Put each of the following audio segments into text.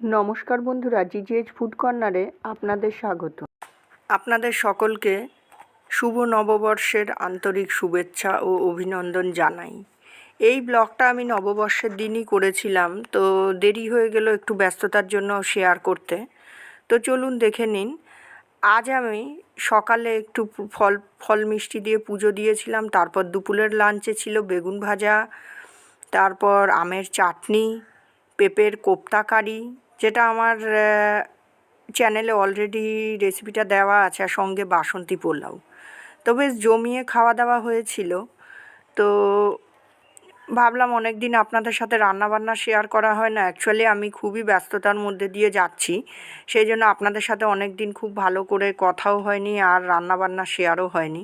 নমস্কার বন্ধুরা, জিজিএইচ ফুড কর্নারে আপনাদের স্বাগত। আপনাদের সকলকে শুভ নববর্ষের আন্তরিক শুভেচ্ছা ও অভিনন্দন জানাই। এই ব্লগটা আমি নববর্ষের দিনই করেছিলাম, তো দেরি হয়ে গেল একটু ব্যস্ততার জন্য শেয়ার করতে। তো চলুন দেখে নিন, আজ আমি সকালে একটু ফল ফল মিষ্টি দিয়ে পুজো দিয়েছিলাম, তারপর দুপুরের লাঞ্চে ছিল বেগুন ভাজা, তারপর আমের চাটনি, পেঁপের কোপ্তা কারি যেটা আমার চ্যানেলে অলরেডি রেসিপিটা দেওয়া আছে আর সঙ্গে বাসন্তী পোলাও। তো বেশ জমিয়ে খাওয়া দাওয়া হয়েছিল। তো ভাবলাম অনেক দিন আপনাদের সাথে রান্নাবান্না শেয়ার করা হয় না। অ্যাকচুয়ালি আমি খুবই ব্যস্ততার মধ্যে দিয়ে যাচ্ছি। সেই জন্য আপনাদের সাথে অনেক দিন খুব ভালো করে কথাও হয়নি আর রান্নাবান্না শেয়ারও হয়নি।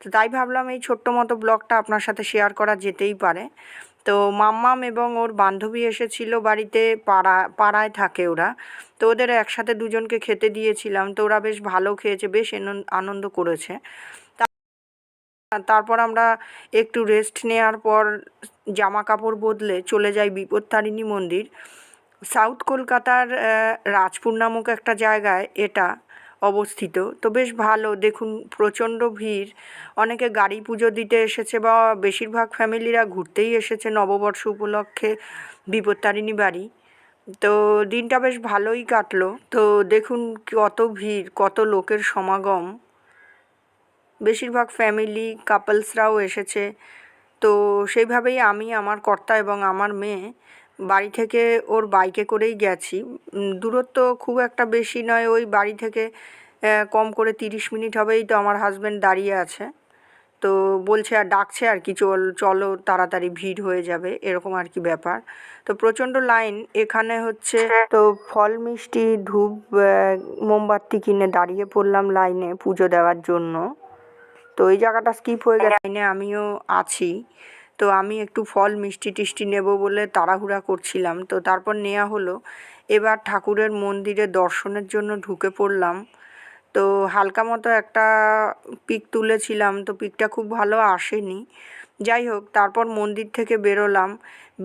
তো তাই ভাবলাম এই ছোট্ট মতো ব্লগটা আপনার সাথে শেয়ার করা যেতেই পারে। তো মাম্মাম এবং ওর বান্ধবী এসেছিল বাড়িতে, পাড়া, পাড়ায় থাকে ওরা। তো ওদের একসাথে দুজনকে খেতে দিয়েছিলাম। তো ওরা বেশ ভালো খেয়েছে, বেশ আনন্দ করেছে। তারপর আমরা একটু রেস্ট নেওয়ার পর জামা কাপড় বদলে চলে যাই বিপত্তারিণী মন্দির। সাউথ কলকাতার রাজপুর নামক একটা জায়গায় এটা অবস্থিত। তো বেশ ভালো। দেখুন, প্রচণ্ড ভিড়। অনেকে গাড়ি পুজো দিতে এসেছে বা বেশিরভাগ ফ্যামিলিরা ঘুরতেই এসেছে নববর্ষ উপলক্ষে বিপত্তারিণী বাড়ি। তো দিনটা বেশ ভালোই কাটলো। তো দেখুন, কত ভিড়, কত লোকের সমাগম। বেশিরভাগ ফ্যামিলি কাপলসরাও এসেছে। তো সেইভাবেই আমি, আমার কর্তা এবং আমার মেয়ে বাড়ি থেকে ওর বাইকে করেই গেছি। দূরত্ব খুব একটা বেশি নয় ওই বাড়ি থেকে কম করে তিরিশ মিনিট হবেই তো আমার হাজব্যান্ড দাঁড়িয়ে আছে। তো বলছে আর ডাকছে আর কি চল চলো তাড়াতাড়ি ভিড় হয়ে যাবে। এরকম আর কি ব্যাপার। তো প্রচণ্ড লাইন এখানে হচ্ছে তো ফল মিষ্টি ধূপ মোমবাতি কিনে দাঁড়িয়ে পড়লাম লাইনে পুজো দেওয়ার জন্য। তো এই জায়গাটা স্কিপ হয়ে গেছে। লাইনে আমিও আছি। তো আমি একটু ফল মিষ্টি টিষ্টি নেব বলে তাড়াহুড়া করছিলাম। তো তারপর নেওয়া হলো। এবার ঠাকুরের মন্দিরে দর্শনের জন্য ঢুকে পড়লাম। তো হালকা মতো একটা পিক তুলেছিলাম। তো পিকটা খুব ভালো আসেনি। যাই হোক, তারপর মন্দির থেকে বেরোলাম।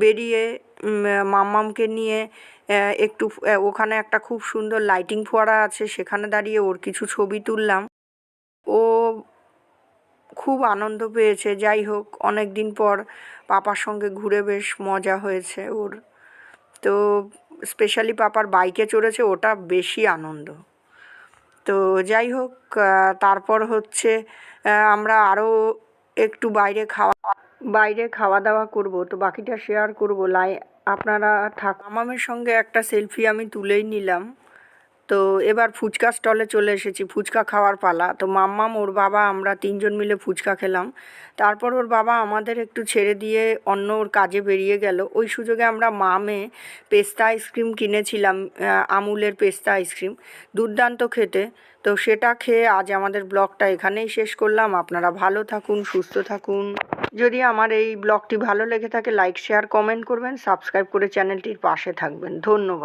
বেরিয়ে মাম্মামকে নিয়ে একটু ওখানে একটা খুব সুন্দর লাইটিং ফোয়ারা আছে। সেখানে দাঁড়িয়ে ওর কিছু ছবি তুললাম। ও খুব আনন্দ পেয়েছে। যাই হোক অনেক দিন পর পাপার সঙ্গে ঘুরে বেশ মজা হয়েছে ওর। তো স্পেশালি পাপার বাইকে চড়েছে, ওটা বেশি আনন্দ। তো যাই হোক তারপর হচ্ছে আমরা আরও একটু বাইরে খাওয়া বাইরে খাওয়া দাওয়া করব। তো বাকিটা শেয়ার করব। লাই, আপনারা থাক আমামের সঙ্গে একটা সেলফি আমি তুলেই নিলাম। তো এবার ফুচকা স্টলে চলে এসেছি, ফুচকা খাওয়ার পালা। তো মাম্মাম, ওর বাবা, আমরা তিনজন মিলে ফুচকা খেলাম। তারপর ওর বাবা আমাদের একটু ছেড়ে দিয়ে অন্য ওর কাজে বেরিয়ে গেল। ওই সুযোগে আমরা মামে পেস্তা আইসক্রিম কিনেছিলাম আমুলের পেস্তা আইসক্রিম, দুর্দান্ত খেতে। তো সেটা খেয়ে আজ আমাদের ব্লগটা এখানেই শেষ করলাম। আপনারা ভালো থাকুন, সুস্থ থাকুন। যদি আমার এই ব্লগটি ভালো লেগে থাকে লাইক শেয়ার কমেন্ট করবেন। সাবস্ক্রাইব করে চ্যানেলটির পাশে থাকবেন। ধন্যবাদ।